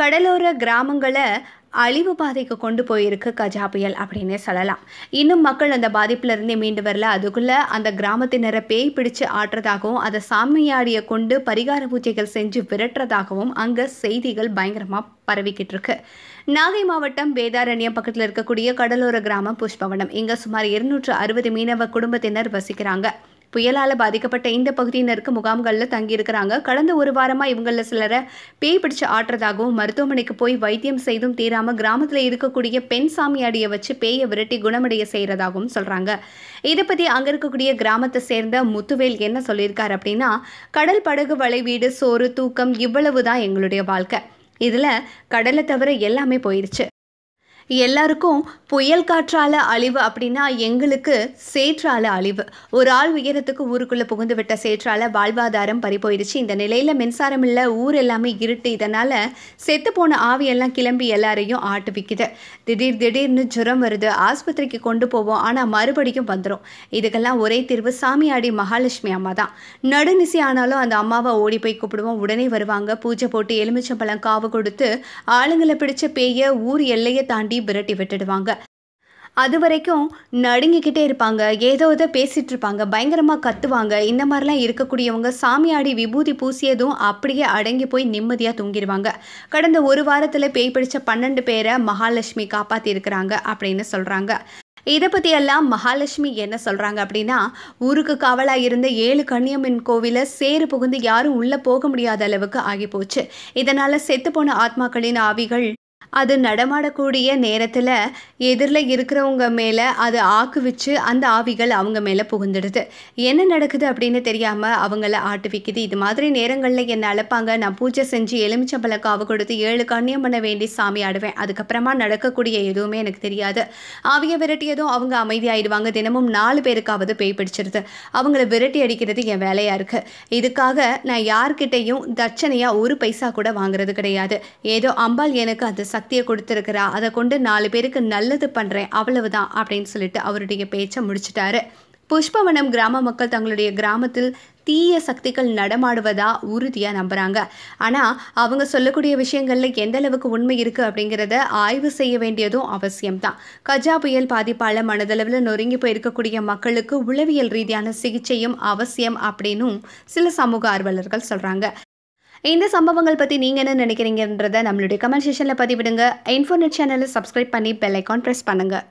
கடலோர கிராமங்களை அழிவு பாதைக்கு கொண்டு போயிருக்கு கஜா புயல் அப்படின்னே சொல்லலாம். இன்னும் மக்கள் அந்த பாதிப்புலேருந்தே மீண்டு வரல. அதுக்குள்ளே அந்த கிராமத்தினரை பேய் பிடிச்சு ஆட்டுறதாகவும் அதை சாமியாடியை கொண்டு பரிகார பூஜைகள் செஞ்சு விரட்டுறதாகவும் அங்கே செய்திகள் பயங்கரமாக பரவிக்கிட்டு இருக்கு. நாகை மாவட்டம் வேதாரண்யம் பக்கத்தில் இருக்கக்கூடிய கடலோர கிராமம் புஷ்பவனம். இங்கே சுமார் இருநூற்று அறுபது மீனவ குடும்பத்தினர் வசிக்கிறாங்க. புயலால் பாதிக்கப்பட்ட இந்த பகுதியினருக்கு முகாம்களில் தங்கியிருக்கிறாங்க. கடந்த ஒரு வாரமாக இவங்களில் சிலரை பேய் பிடிச்சு ஆட்டுறதாகவும் மருத்துவமனைக்கு போய் வைத்தியம் செய்தும் தீராமல் கிராமத்தில் இருக்கக்கூடிய பெண் சாமியாடியை வச்சு பேயை விரட்டி குணமடைய செய்கிறதாகவும் சொல்கிறாங்க இதை பற்றி அங்கே இருக்கக்கூடிய கிராமத்தை சேர்ந்த முத்துவேல் என்ன சொல்லியிருக்காரு அப்படின்னா கடல் படகு வலை வீடு சோறு தூக்கம் இவ்வளவு தான் எங்களுடைய வாழ்க்கை. இதில் கடலை தவிர எல்லாமே போயிடுச்சு எல்லாருக்கும் புயல் காற்றால அழிவு அப்படின்னா எங்களுக்கு சேற்றால அழிவு. ஒரு ஆள் உயரத்துக்கு ஊருக்குள்ளே புகுந்து விட்ட சேற்றால வாழ்வாதாரம் பறிப்போயிடுச்சு இந்த நிலையில் மின்சாரம் இல்லை ஊர் எல்லாமே இருட்டு. இதனால் செத்து போன ஆவியெல்லாம் கிளம்பி எல்லாரையும் ஆட்டுவிக்குது திடீர் திடீர்னு ஜுரம் வருது. ஆஸ்பத்திரிக்கு கொண்டு போவோம். ஆனால் மறுபடியும் வந்துடும் இதுக்கெல்லாம் ஒரே தீர்வு சாமியாடி மகாலட்சுமி அம்மா தான். நடுநிசி ஆனாலும் அந்த அம்மாவை ஓடி போய் கூப்பிடுவோம். உடனே வருவாங்க. பூஜை போட்டு எலுமிச்சம்பழம் காவு கொடுத்து ஆளுங்களை பிடிச்ச பேய ஊர் எல்லையை தாண்டி விரட்டி விட்டுடுவாங்க. அது வரைக்கும் நடுங்கிக்கிட்டே இருப்பாங்க. ஏதோ ஏதோ பேசிகிட்டு இருப்பாங்க. பயங்கரமாக கத்துவாங்க. இந்த மாதிரிலாம் இருக்கக்கூடியவங்க சாமியாடி விபூதி பூசியதும் அப்படியே அடங்கி போய் நிம்மதியாக தூங்கிடுவாங்க கடந்த ஒரு வாரத்தில் பேய் பிடிச்ச பன்னெண்டு பேரை மகாலட்சுமி காப்பாற்றிருக்கிறாங்க அப்படின்னு சொல்கிறாங்க இதை பற்றியெல்லாம் மகாலட்சுமி என்ன சொல்கிறாங்க அப்படின்னா ஊருக்கு காவலாக இருந்த ஏழு கன்னியம்மன் கோவிலை சேறு புகுந்து யாரும் உள்ளே போக முடியாத அளவுக்கு ஆகி போச்சு இதனால் செத்துப்போன ஆத்மாக்களின் ஆவிகள் அது நடமாடக்கூடிய நேரத்தில் எதிரில் இருக்கிறவங்க மேலே அது ஆக்குவிச்சு அந்த ஆவிகள் அவங்க மேலே புகுந்துடுது. என்ன நடக்குது அப்படின்னு தெரியாமல் அவங்கள ஆட்டுவிக்குது இது மாதிரி நேரங்களில் என்னை அழைப்பாங்க. நான் பூஜை செஞ்சு எலுமிச்சம்பழ காவு கொடுத்து ஏழு கண்ணியம் பண்ண வேண்டி சாமி ஆடுவேன். அதுக்கப்புறமா நடக்கக்கூடிய எதுவுமே எனக்கு தெரியாது. ஆவியை விரட்டியதும் அவங்க அமைதியாயிடுவாங்க. தினமும் நாலு பேருக்காவது பேய் பிடிச்சிருது. அவங்கள விரட்டி அடிக்கிறது என் வேலையாக இருக்குது இதுக்காக நான் யார்கிட்டையும் தட்சணையாக ஒரு பைசா கூட வாங்குறது கிடையாது. ஏதோ அம்பாள் எனக்கு அந்த சக்தியை கொடுத்துருக்கிறா. அதை கொண்டு நாலு பேருக்கு நல்லது பண்ணுறேன் அவ்வளவுதான் அப்படின்னு சொல்லிட்டு அவருடைய பேச்சை முடிச்சிட்டாரு. புஷ்பவனம் கிராம மக்கள் தங்களுடைய கிராமத்தில் தீய சக்திகள் நடமாடுவதா உறுதியாக நம்புகிறாங்க ஆனால் அவங்க சொல்லக்கூடிய விஷயங்களில் எந்த அளவுக்கு உண்மை இருக்குது அப்படிங்கிறத ஆய்வு செய்ய வேண்டியதும் அவசியம்தான். கஜா புயல் பாதிப்பால் மனதளவில் நொறுங்கி போயிருக்கக்கூடிய மக்களுக்கு உளவியல் ரீதியான சிகிச்சையும் அவசியம் அப்படின்னும் சில சமூக ஆர்வலர்கள் சொல்கிறாங்க இந்த சம்பவங்கள் பற்றி நீங்கள் என்ன நினைக்கிறீங்கன்றதை நம்மளுடைய கமெண்ட் செஷனில் பதிவிடுங்க. இன்ஃபோநெட் சேனலை சப்ஸ்கிரைப் பண்ணி பெல் ஐக்கான் ப்ரெஸ் பண்ணுங்கள்